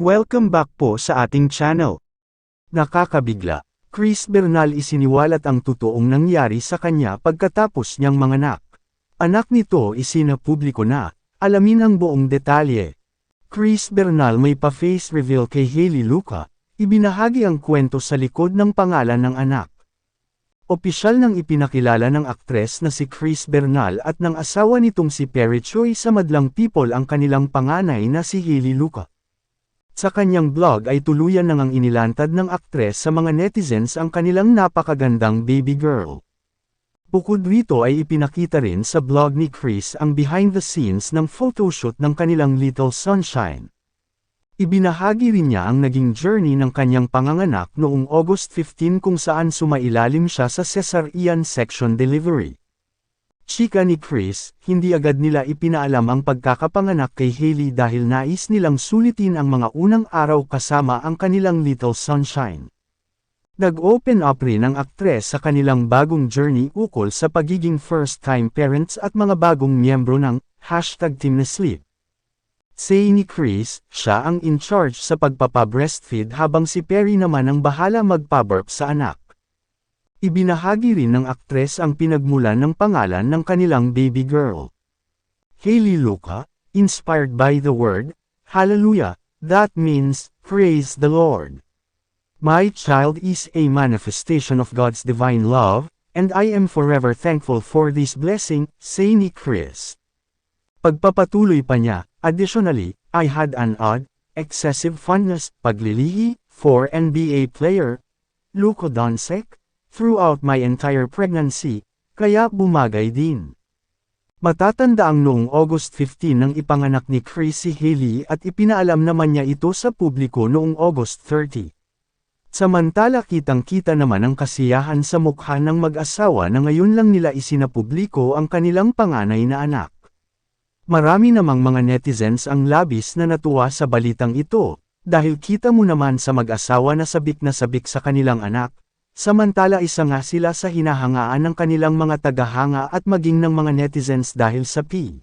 Welcome back po sa ating channel. Nakakabigla, Chris Bernal isiniwalat ang totoong nangyari sa kanya pagkatapos niyang manganak. Anak nito isinapubliko na, alamin ang buong detalye. Chris Bernal may pa-face reveal kay Hailey Luca, ibinahagi ang kwento sa likod ng pangalan ng anak. Opisyal nang ipinakilala ng aktres na si Chris Bernal at ng asawa nitong si Perry Choi sa Madlang People ang kanilang panganay na si Hailey Luca. Sa kanyang blog ay tuluyan nang ang inilantad ng aktres sa mga netizens ang kanilang napakagandang baby girl. Bukod rito ay ipinakita rin sa blog ni Chris ang behind the scenes ng photoshoot ng kanilang Little Sunshine. Ibinahagi rin niya ang naging journey ng kanyang panganganak noong August 15 kung saan sumailalim siya sa cesarean section delivery. Chika ni Chris, hindi agad nila ipinaalam ang pagkakapanganak kay Hailey dahil nais nilang sulitin ang mga unang araw kasama ang kanilang Little Sunshine. Nag-open up rin ang aktres sa kanilang bagong journey ukol sa pagiging first-time parents at mga bagong miyembro ng hashtag Team na Sleep. Say ni Chris, siya ang in charge sa pagpapabreastfeed habang si Perry naman ang bahala magpaburp sa anak. Ibinahagi rin ng aktres ang pinagmulan ng pangalan ng kanilang baby girl. Hailey Luca, inspired by the word, Hallelujah, that means, praise the Lord. My child is a manifestation of God's divine love, and I am forever thankful for this blessing, say ni Chris. Pagpapatuloy pa niya, additionally, I had an odd, excessive fondness, paglilihi, for NBA player, Luka Doncic, throughout my entire pregnancy, kaya bumagay din. Matatanda ang noong August 15 nang ipanganak ni Chris si Haley at ipinaalam naman niya ito sa publiko noong August 30. Samantala kitang-kita naman ang kasiyahan sa mukha ng mag-asawa na ngayon lang nila isinapubliko ang kanilang panganay na anak. Marami namang mga netizens ang labis na natuwa sa balitang ito, dahil kita mo naman sa mag-asawa na sabik na sabik sa kanilang anak, samantala isa nga sila sa hinahangaan ng kanilang mga tagahanga at maging ng mga netizens dahil sa P.